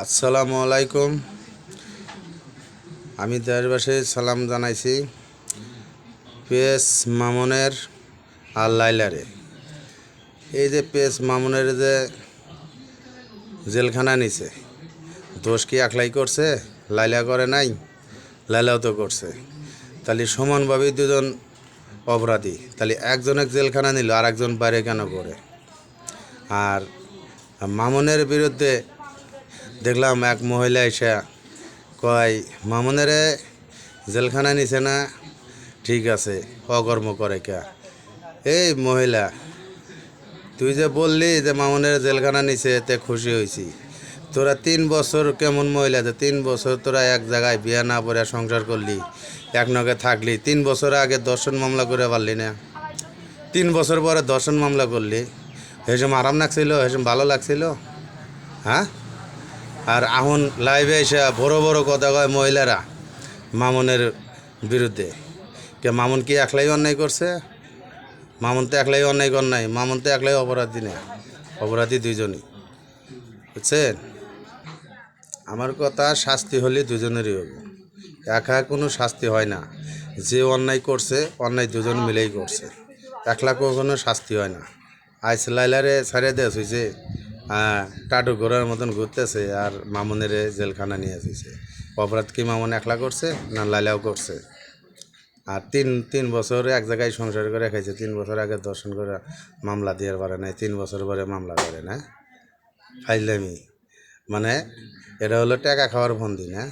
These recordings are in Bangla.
আসসালামু আলাইকুম। আমি দেশবাসী সালাম জানাইছি পেস মামনের আর লাইলারে। এই যে পেস মামনের যে জেলখানা নিছে, দোষ কি একলাই করছে? লাইলা করে নাই, লাইলাও তো করছে। তাহলে সমানভাবেই দুজন অপরাধী, তাহলে একজন এক জেলখানা নিল আর একজন বাইরে কেন করে? আর মামনের বিরুদ্ধে দেখলাম এক মহিলা এসে কয়, মামনেরে জেলখানা নিছে না? ঠিক আছে, অকর্ম করে কে? এই মহিলা, তুই যে বললি যে মামনের জেলখানা নিছে, এতে খুশি হয়েছি তোরা তিন বছর কেমন মহিলা, যে তিন বছর তোরা এক জায়গায় বিয়ে না পড়ে সংসার করলি, এক নগে থাকলি, তিন বছর আগে দর্শন মামলা করে পারলি না? তিন বছর পরে দর্শন মামলা করলি হেসম আরাম লাগছিল হেসম ভালো লাগছিল? হ্যাঁ? আর এখন লাইভে এসে বড় বড় কথা কয় মহিলারা মামনের বিরুদ্ধে। কে মামুন কি একলাই অন্যায় করছে? মামুন তো একলাই অন্যায় কর নাই, মামুন তো একলাই অপরাধী না, অপরাধী দুইজনই। বুঝছেন? আমার কথা শাস্তি হলে দুজনেরই হবে। একা কোনো শাস্তি হয় না। যে অন্যায় করছে, অন্যায় দুজন মিলেই করছে। একলা কোনো শাস্তি হয় না। আইস লাইলারে ছাড়ে দেশ হয়েছে টাটু ঘোরার মতন ঘুরতেছে আর মামুনের জেলখানা নিয়ে আসিছে। অপরাধ কি মামুন একলা করছে না লালাও করছে? আর তিন তিন বছর এক জায়গায় সংসার করে খাইছে তিন বছর আগে দর্শন করে মামলা দিয়ে পারে নাই তিন বছর পরে মামলা করে না? ফাইলামি মানে এটা হলো টাকা খাওয়ার ফন্দি না?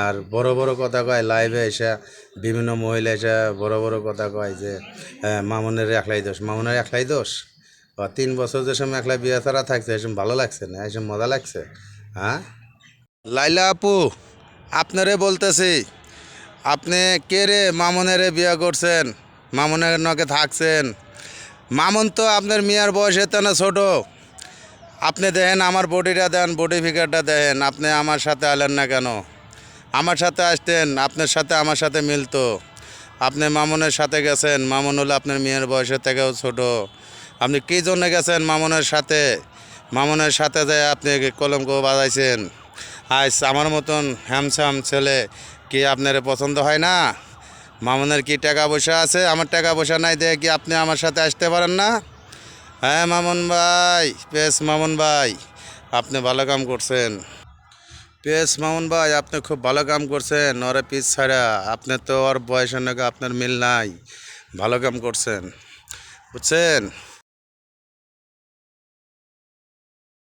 আর বড় বড় কথা কয় লাইভে এসে বিভিন্ন মহিলা এসে বড় বড় কথা কয় যে আহ, মামুনের একলাই দোষ। মামুনের একলাই দোষ? তিন বছর যে সময় একলাই বিয়ে ছাড়া থাকছে, এসব ভালো লাগছে না? এসব মজা লাগছে? হ্যাঁ? লাইলা আপু, আপনারে বলতেছি, আপনি কে রে মামুনেরে বিয়ে করছেন? মামুনের নকে থাকছেন? মামুন তো আপনার মিয়ার বয়স এত না ছোটো। আপনি দেখেন আমার বডিটা দেন, বডি ফিগারটা দেখেন, আপনি আমার সাথে আলেন না কেন? আমার সাথে আসতেন, আপনার সাথে আমার সাথে মিলতো। আপনি মামুনের সাথে গেছেন, মামুন হলো আপনার মেয়ের বয়সের থেকেও ছোট। আপনি কী জন্য গেছেন মামুনের সাথে? মামুনের সাথে যে আপনি কলঙ্ক বাজাইছেন। আজ আমার মতন হ্যামস্যাম ছেলে কি আপনার পছন্দ হয় না? মামুনের কি টাকা পয়সা আছে? আমার টাকা পয়সা নাই দেখে কি আপনি আমার সাথে আসতে পারেন না? হ্যাঁ মামুন ভাই। পেস মামুন ভাই, আপনি ভালো কাম করছেন। পেস মামুন ভাই, আপনি খুব ভালো কাম করছেন। ওরে পিস ছাড়া আপনি তো ওর বয়সের নাকি আপনার মিল নাই। ভালো কাম করছেন। বুঝছেন?